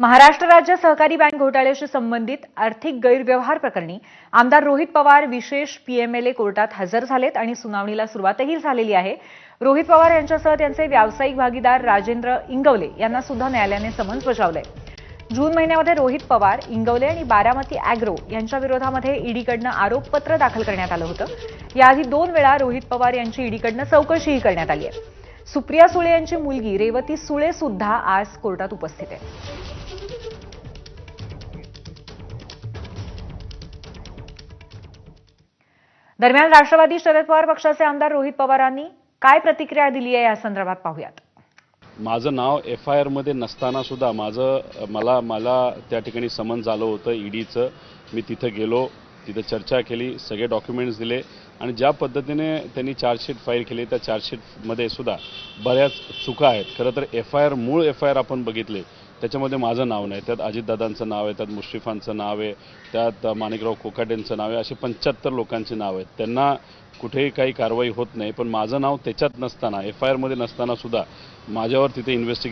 महाराष्ट्र राज्य सहकारी बँक घोटाळ्याशी संबंधित आर्थिक गैरव्यवहार प्रकरणी आमदार रोहित पवार विशेष पीएमएलए कोर्टात हजर झालेत आणि सुनावणीला सुरुवातही झालेली आहे. रोहित पवार यांच्यासह त्यांचे व्यावसायिक भागीदार राजेंद्र इंगवले यांना सुद्धा न्यायालयाने समन्स बजावलंय. जून महिन्यामध्ये रोहित पवार इंगवले आणि बारामती अॅग्रो यांच्या विरोधामध्ये ईडीकडनं आरोपपत्र दाखल करण्यात आलं होतं. याआधी दोन वेळा रोहित पवार यांची ईडीकडनं चौकशीही करण्यात आली आहे. सुप्रिया सुळे यांची मुलगी रेवती सुळे सुद्धा आज कोर्टात उपस्थित आहे. दरम्यान राष्ट्रवादी शरद पवार पक्षाचे आमदार रोहित पवारांनी काय प्रतिक्रिया दिली आहे या संदर्भात पाहूयात. माझं नाव एफ आय आरमध्ये नसताना सुद्धा माझं मला मला त्या ठिकाणी समन झालं होतं ईडीचं मी तिथं गेलो. तिथं चर्चा केली सगळे डॉक्युमेंट्स दिले आणि ज्या पद्धतीने त्यांनी चार्जशीट फाईल केली त्या चार्जशीटमध्ये सुद्धा बऱ्याच चुका आहेत. खरं तर एफ आय आर मूळ एफ आय आर आपण बघितले त्याच्यामध्ये माझं नाव नाही. त्यात अजितदादांचं नाव आहे त्यात मुश्रीफांचं नाव आहे त्यात माणिकराव कोकाटेंचं नाव आहे असे पंच्याहत्तर लोकांची नाव आहेत. त्यांना कुठेही काही कारवाई होत नाही पण माझं नाव त्याच्यात नसताना एफ आय आरमध्ये नसताना सुद्धा माझ्यावर तिथे इन्व्हेस्टिगेशन